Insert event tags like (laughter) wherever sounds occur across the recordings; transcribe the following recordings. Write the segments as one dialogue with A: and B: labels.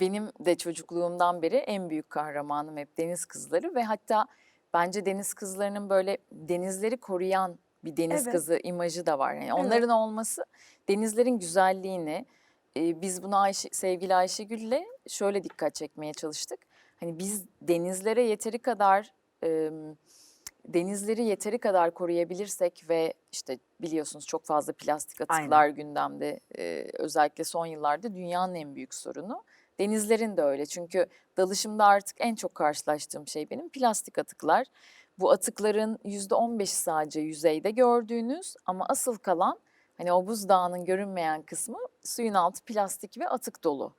A: benim de çocukluğumdan beri en büyük kahramanım hep deniz kızları ve hatta bence deniz kızlarının böyle denizleri koruyan bir deniz
B: Evet.
A: kızı imajı da var. Yani
B: Evet.
A: onların olması denizlerin güzelliğini e, biz buna Ayşe, sevgili Ayşegül'le şöyle dikkat çekmeye çalıştık. Hani biz denizlere yeteri kadar e, denizleri yeteri kadar koruyabilirsek ve işte biliyorsunuz çok fazla plastik atıklar gündemde e, özellikle son yıllarda dünyanın en büyük sorunu. Denizlerin de öyle çünkü dalışımda artık en çok karşılaştığım şey benim plastik atıklar. Bu atıkların yüzde 15'i sadece yüzeyde gördüğünüz ama asıl kalan hani o buzdağının görünmeyen kısmı suyun altı plastik ve atık dolu.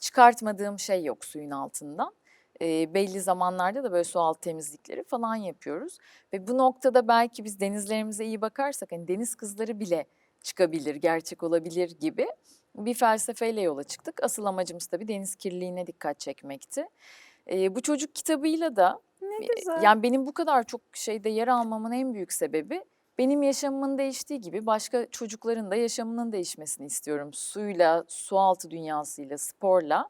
A: Çıkartmadığım şey yok suyun altından. E, belli zamanlarda da böyle su altı temizlikleri falan yapıyoruz. Ve bu noktada belki biz denizlerimize iyi bakarsak hani deniz kızları bile çıkabilir, gerçek olabilir gibi bir felsefeyle yola çıktık. Asıl amacımız tabii deniz kirliliğine dikkat çekmekti. E, bu çocuk kitabıyla da
B: Ne güzel.
A: yani benim bu kadar çok şeyde yer almamın en büyük sebebi benim yaşamımın değiştiği gibi başka çocukların da yaşamının değişmesini istiyorum. Suyla, sualtı dünyasıyla, sporla.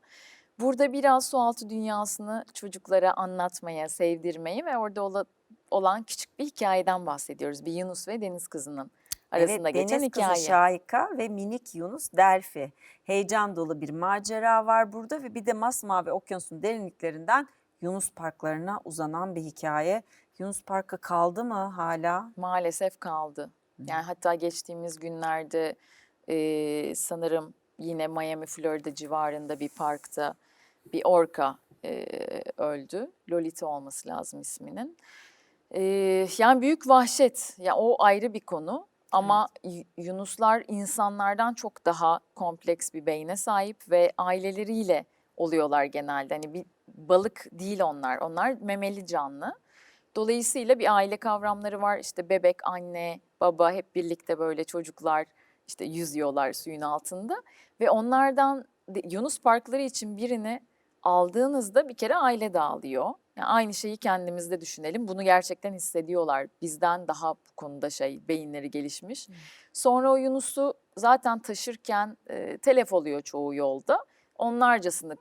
A: Burada biraz sualtı dünyasını çocuklara anlatmaya, sevdirmeyi ve orada ola- olan küçük bir hikayeden bahsediyoruz. Bir Yunus ve Deniz Kızı'nın arasında
B: evet,
A: geçen
B: Deniz
A: hikaye.
B: Kızı Şahika ve minik Yunus Delfi. Heyecan dolu bir macera var burada ve bir de masmavi okyanusun derinliklerinden Yunus parklarına uzanan bir hikaye. Yunus Parkı kaldı mı hala?
A: Maalesef kaldı. Yani hatta geçtiğimiz günlerde e, sanırım yine Miami, Florida civarında bir parkta bir orka e, öldü. Lolita olması lazım isminin. E, yani büyük vahşet. Ya o ayrı bir konu. Ama y- Yunuslar insanlardan çok daha kompleks bir beyne sahip ve aileleriyle oluyorlar genelde. Hani bir balık değil onlar. Onlar memeli canlı. Dolayısıyla bir aile kavramları var. İşte bebek, anne, baba hep birlikte böyle çocuklar işte yüzüyorlar suyun altında. Ve onlardan Yunus parkları için birini aldığınızda bir kere aile dağılıyor. Yani aynı şeyi kendimizde düşünelim. Bunu gerçekten hissediyorlar. Bizden daha bu konuda şey beyinleri gelişmiş. Sonra o Yunus'u zaten taşırken e, telef oluyor çoğu yolda. Onlarcasını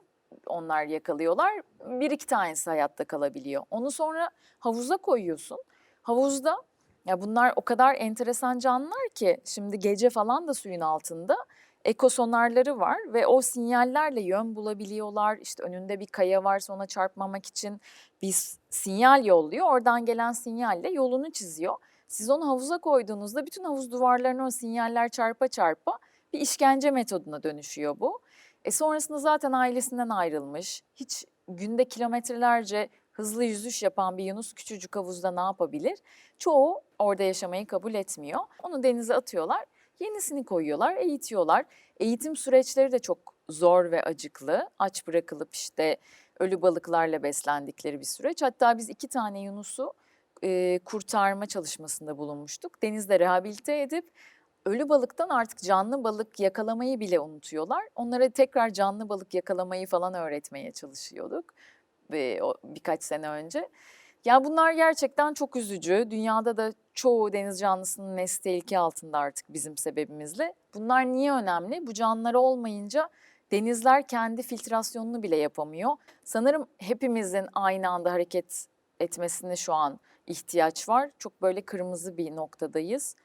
A: onlar yakalıyorlar. Bir iki tanesi hayatta kalabiliyor. Onu sonra havuza koyuyorsun. Havuzda ya bunlar o kadar enteresan canlılar ki şimdi gece falan da suyun altında ekosonarları var ve o sinyallerle yön bulabiliyorlar. İşte önünde bir kaya varsa ona çarpmamak için bir sinyal yolluyor. Oradan gelen sinyalle yolunu çiziyor. Siz onu havuza koyduğunuzda bütün havuz duvarlarına o sinyaller çarpa çarpa bir işkence metoduna dönüşüyor bu. E sonrasında zaten ailesinden ayrılmış. Hiç günde kilometrelerce hızlı yüzüş yapan bir Yunus küçücük havuzda ne yapabilir? Çoğu orada yaşamayı kabul etmiyor. Onu denize atıyorlar. Yenisini koyuyorlar, eğitiyorlar. Eğitim süreçleri de çok zor ve acıklı. Aç bırakılıp işte ölü balıklarla beslendikleri bir süreç. Hatta biz iki tane Yunus'u e, kurtarma çalışmasında bulunmuştuk. Denizde rehabilite edip ölü balıktan artık canlı balık yakalamayı bile unutuyorlar. Onlara tekrar canlı balık yakalamayı falan öğretmeye çalışıyorduk o birkaç sene önce. Ya bunlar gerçekten çok üzücü. Dünyada da çoğu deniz canlısının nesli tehlike altında artık bizim sebebimizle. Bunlar niye önemli? Bu canlılar olmayınca denizler kendi filtrasyonunu bile yapamıyor. Sanırım hepimizin aynı anda hareket etmesine şu an ihtiyaç var. Çok böyle kırmızı bir noktadayız.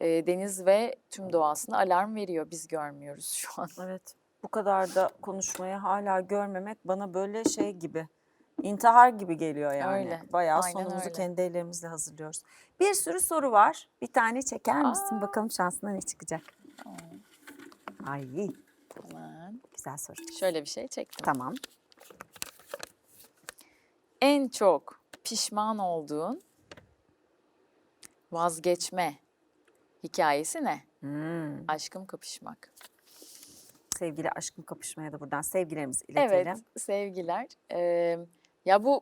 A: Ee, deniz ve tüm doğasına alarm veriyor. Biz görmüyoruz şu an.
B: Evet. Bu kadar da konuşmayı hala görmemek bana böyle şey gibi. İntihar gibi geliyor yani.
A: Öyle,
B: Bayağı
A: aynen
B: sonumuzu
A: öyle.
B: kendi ellerimizle hazırlıyoruz. Bir sürü soru var. Bir tane çeker misin?
A: Aa.
B: Bakalım şansına ne çıkacak. Ay
A: Tamam.
B: güzel soru.
A: Şöyle bir şey çektim.
B: Tamam.
A: En çok pişman olduğun vazgeçme hikayesi ne?
B: Hmm.
A: Aşkım kapışmak.
B: Sevgili aşkım kapışmaya da buradan sevgilerimizi iletelim.
A: Evet, sevgiler. Ee, ya bu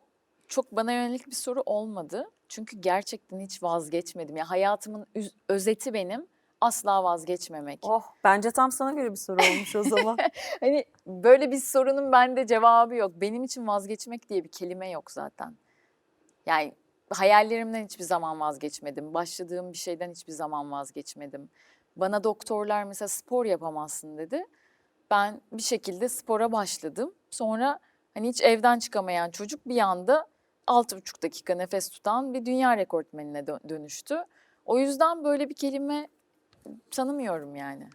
A: çok bana yönelik bir soru olmadı. Çünkü gerçekten hiç vazgeçmedim. Ya hayatımın özeti benim asla vazgeçmemek.
B: Oh bence tam sana göre bir soru olmuş o zaman. (laughs)
A: Hani böyle bir sorunun bende cevabı yok. Benim için vazgeçmek diye bir kelime yok zaten. Yani hayallerimden hiçbir zaman vazgeçmedim. Başladığım bir şeyden hiçbir zaman vazgeçmedim. Bana doktorlar mesela spor yapamazsın dedi. Ben bir şekilde spora başladım. Sonra hani hiç evden çıkamayan çocuk bir anda 6,5 dakika nefes tutan bir dünya rekortmenine dö- dönüştü. O yüzden böyle bir kelime tanımıyorum yani.